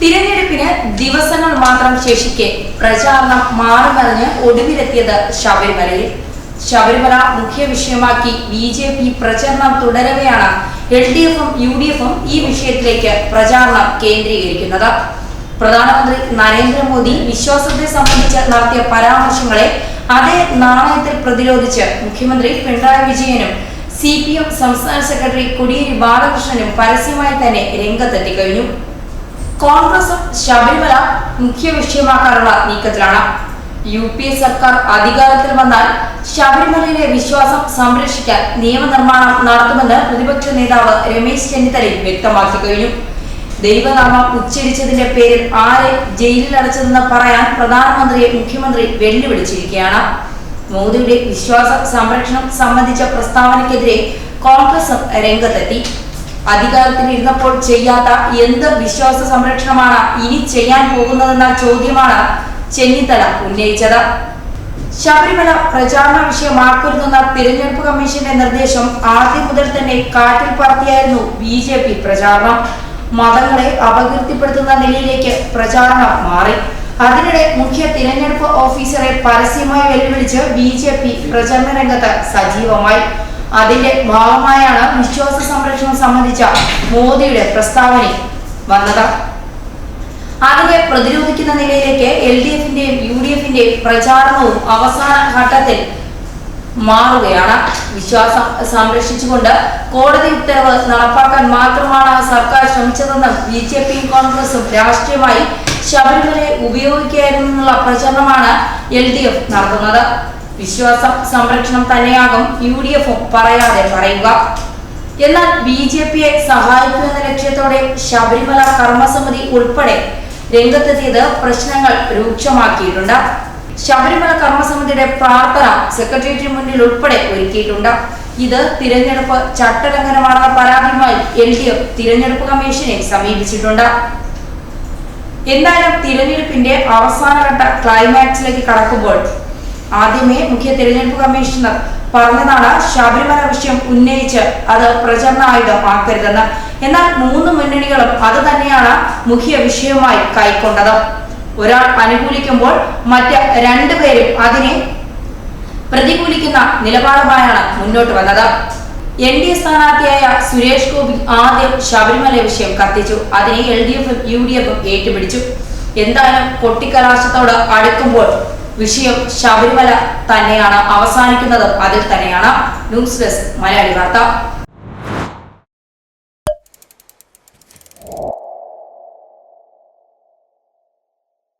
തിരഞ്ഞെടുപ്പിന് ദിവസങ്ങൾ മാത്രം ശേഷിക്കെ പ്രചാരണം മാറിമറിഞ്ഞ് ഒടുവിലെത്തിയത് ശബരിമലയിൽ. ശബരിമല മുഖ്യ വിഷയമാക്കി ബി ജെ പി പ്രചരണം തുടരവെയാണ് എൽ ഡി എഫും യു ഡി എഫും ഈ വിഷയത്തിലേക്ക് പ്രചാരണം കേന്ദ്രീകരിക്കുന്നത്. പ്രധാനമന്ത്രി നരേന്ദ്രമോദി വിശ്വാസത്തെ സംബന്ധിച്ച് നടത്തിയ പരാമർശങ്ങളെ അതേ നാണയത്തിൽ പ്രതിരോധിച്ച് മുഖ്യമന്ത്രി പിണറായി വിജയനും സി പി എം സംസ്ഥാന സെക്രട്ടറി കോടിയേരി ബാലകൃഷ്ണനും പരസ്യമായി തന്നെ രംഗത്തെത്തി കഴിഞ്ഞു. കോൺഗ്രസും ശബരിമല മുഖ്യ വിഷയമാക്കാനുള്ള നീക്കത്തിലാണ്. യു പി എ സർക്കാർ അധികാരത്തിൽ വന്നാൽ ശബരിമലയിലെ വിശ്വാസം സംരക്ഷിക്കാൻ നിയമനിർമ്മാണം നടത്തുമെന്ന് പ്രതിപക്ഷ നേതാവ് രമേശ് ചെന്നിത്തലയും വ്യക്തമാക്കി കഴിഞ്ഞു. ദൈവനാമം ഉച്ചരിച്ചതിന്റെ പേരിൽ ആരെ ജയിലിൽ അടച്ചതെന്ന് പറയാൻ പ്രധാനമന്ത്രിയെ മുഖ്യമന്ത്രി വെല്ലുവിളിച്ചിരിക്കുകയാണ്. മോദിയുടെ വിശ്വാസ സംരക്ഷണം സംബന്ധിച്ച പ്രസ്താവനയ്ക്കെതിരെ കോൺഗ്രസും രംഗത്തെത്തി. അധികാരത്തിൽ ഇരുന്നപ്പോൾ ചെയ്യാത്ത എന്ത് വിശ്വാസ സംരക്ഷണമാണ് ഇനി ചെയ്യാൻ പോകുന്നതെന്ന ചോദ്യമാണ് ചെന്നിത്തല ഉന്നയിച്ചത്. ശബരിമല പ്രചാരണ വിഷയമാക്കരുതെന്ന തിരഞ്ഞെടുപ്പ് കമ്മീഷന്റെ നിർദ്ദേശം ആദ്യം മുതൽ തന്നെ കാറ്റിൽ പറത്തിയായിരുന്നു ബി ജെ പി പ്രചാരണം. മതങ്ങളെ അപകീർത്തിപ്പെടുത്തുന്ന നിലയിലേക്ക് പ്രചാരണം മാറി. അതിനിടെ മുഖ്യ തിരഞ്ഞെടുപ്പ് ഓഫീസറെ പരസ്യമായി വെല്ലുവിളിച്ച് ബി ജെ പി പ്രചരണ രംഗത്ത് സജീവമായി. അതിന്റെ ഭാഗമായാണ് വിശ്വാസ സംരക്ഷണം സംബന്ധിച്ച മോദിയുടെ പ്രസ്താവന വന്നത്. അതിനെ പ്രതിരോധിക്കുന്ന നിലയിലേക്ക് എൽ ഡി എഫിന്റെയും യു ഡി എഫിന്റെയും പ്രചാരണവും അവസാന ഘട്ടത്തിൽ മാറുകയാണ്. വിശ്വാസം സംരക്ഷിച്ചുകൊണ്ട് കോടതി ഉത്തരവ് നടപ്പാക്കാൻ മാത്രമാണ് സർക്കാർ ശ്രമിച്ചതെന്നും ബി ജെ പിയും കോൺഗ്രസും രാഷ്ട്രീയമായി ശബരിമലയെ ഉപയോഗിക്കുകയായിരുന്നുള്ള പ്രചരണമാണ് എൽ ഡി എഫ് നടത്തുന്നത്. വിശ്വാസം സംരക്ഷണം തന്നെയാകും യു ഡി എഫും പറയാതെ പറയുക. എന്നാൽ ബി ജെ പിയെ സഹായിക്കുമെന്ന ലക്ഷ്യത്തോടെ ശബരിമല കർമ്മസമിതി ഉൾപ്പെടെ രംഗത്തെത്തിയത് പ്രശ്നങ്ങൾ രൂക്ഷമാക്കിയിട്ടുണ്ട്. ശബരിമല കർമ്മസമിതിയുടെ പ്രാർത്ഥന സെക്രട്ടേറിയറ്റിന് മുന്നിൽ ഉൾപ്പെടെ ഒരുക്കിയിട്ടുണ്ട്. ഇത് തിരഞ്ഞെടുപ്പ് ചട്ടലംഘനമാണെന്ന പരാതിയുമായി എൽ ഡി എഫ് തിരഞ്ഞെടുപ്പ് കമ്മീഷനെ സമീപിച്ചിട്ടുണ്ട്. എന്തായാലും തിരഞ്ഞെടുപ്പിന്റെ അവസാനഘട്ട ക്ലൈമാക്സിലേക്ക് കടക്കുമ്പോൾ ആദ്യമേ മുഖ്യ തിരഞ്ഞെടുപ്പ് കമ്മീഷണർ പറഞ്ഞതാണ് ശബരിമല വിഷയം ഉന്നയിച്ച് അത് പ്രചരണ ആയുധമാക്കരുതെന്ന് എന്നാൽ മൂന്ന് മുന്നണികളും അത് തന്നെയാണ് മുഖ്യ വിഷയമായി കൈക്കൊണ്ടത്. ഒരാൾ അനുകൂലിക്കുമ്പോൾ മറ്റ് രണ്ടുപേരും അതിനെ പ്രതികൂലിക്കുന്ന നിലപാടുമായാണ് മുന്നോട്ട് വന്നത്. എൻ ഡി എ സ്ഥാനാർത്ഥിയായ സുരേഷ് ഗോപി ആദ്യം ശബരിമല വിഷയം കത്തിച്ചു. അതിനെ എൽ ഡി എഫും യു ഡി എഫും ഏറ്റുപിടിച്ചു. എന്തായാലും കൊട്ടിക്കലാശത്തോട് അടുക്കുമ്പോൾ വിഷയം ശബരിമല തന്നെയാണ് അവസാനിക്കുന്നത്. അതിൽ തന്നെയാണ് ന്യൂസ് ഡെസ്ക് മലയാളി വാർത്ത.